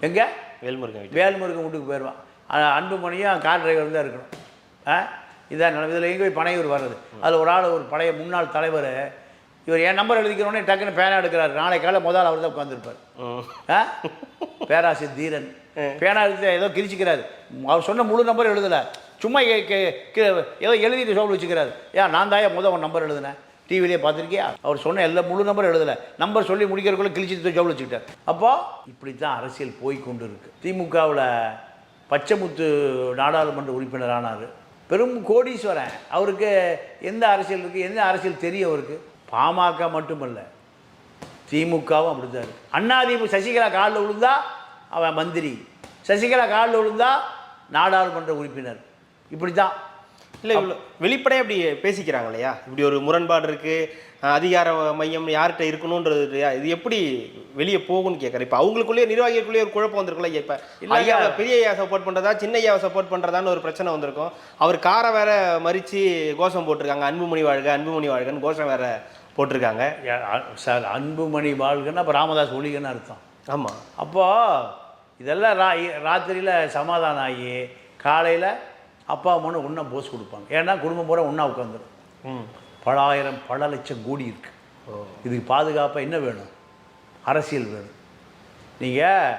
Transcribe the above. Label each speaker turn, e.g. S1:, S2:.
S1: எங்கே?
S2: வேல்முருகன் வீட்டு
S1: வேல்முருகன் வீட்டுக்கு போயிடுவான். அன்புமணியும் கார் டிரைவர் தான் இருக்கணும். ஆ? இதான் நிலைமை. இதில் எங்கே போய் பனையூர் வர்றது. அதில் ஒரு ஆள் ஒரு பழைய முன்னாள் தலைவர். இவர் என் நம்பர் எழுதிக்கிறோடனே டக்குன்னு பேனா எடுக்கிறாரு. நாளை காலை முதல் அவர் தான் உட்காந்துருப்பார். ஆ? பேராசி தீரன். பேனா எடுத்து ஏதோ கிழிச்சிக்கிறாரு. அவர் சொன்ன முழு நம்பர் எழுதலை. சும்மா ஏதோ எழுதிட்டு சோப்பு வச்சுக்கிறாரு. ஏன் நான் தான் முதல் உன் நம்பர் எழுதினேன்? டிவிலே பார்த்துருக்கியா? அவர் சொன்ன எல்லா முழு நம்பர் எழுதலை. நம்பர் சொல்லி முடிக்கிறக்குள்ள கிழிச்சு ஜவுள் வச்சுக்கிட்டார். அப்போ இப்படி தான் அரசியல் போய் கொண்டு இருக்குது திமுகவில் பச்சைமுத்து நாடாளுமன்ற உறுப்பினர் ஆனார். பெரும் கோடீஸ்வரன். அவருக்கு எந்த அரசியல் இருக்குது எந்த அரசியல் தெரியும் அவருக்கு? பாமக மட்டுமல்ல. திமுகவும் அப்படித்தான் இருக்கு. அண்ணாதிமுக சசிகலா காலில் விழுந்தா அவன் மந்திரி. சசிகலா காலில் விழுந்தா நாடாளுமன்ற உறுப்பினர். இப்படி தான்
S2: இல்லை இவ்வளோ வெளிப்படையாக இப்படி பேசிக்கிறாங்க இல்லையா இப்படி ஒரு முரண்பாடு இருக்கு அஹ் அதிகார மையம் யார்கிட்ட இருக்கணுன்றது இல்லையா இது எப்படி வெளியே போகும்னு கேட்குறேன் இப்போ அவங்களுக்குள்ளேயே நிர்வாகிகளுக்குள்ளேயே ஒரு குழப்பம் வந்திருக்குல்ல இப்போ. ஐயா பெரிய ஐயா சப்போர்ட் பண்ணுறதா சின்ன ஐயாவை சப்போர்ட் பண்ணுறதான்னு ஒரு பிரச்சனை வந்திருக்கும். அவர் காரை வேற மறித்து கோஷம் போட்டிருக்காங்க அன்புமணி வாழ்க அன்புமணி வாழ்கன்னு கோஷம் வேற போட்டிருக்காங்க.
S1: சார் அன்புமணி வாழ்கன்னு அப்போ ராமதாஸ் ஒளிகன்னு அர்த்தம்.
S2: ஆமாம்
S1: அப்போது இதெல்லாம் ரா ராத்திரியில் சமாதானம் ஆகி காலையில் அப்பா அம்மானு ஒன்றா போஸ் கொடுப்பாங்க. ஏன்னா குடும்பம் பூரா ஒன்றா உட்காந்துரும்
S2: ம்.
S1: பல ஆயிரம் பல லட்சம் கோடி இருக்கு.
S2: ஓ.
S1: இதுக்கு பாதுகாப்பாக என்ன வேணும்? அரசியல் வேணும். நீங்கள்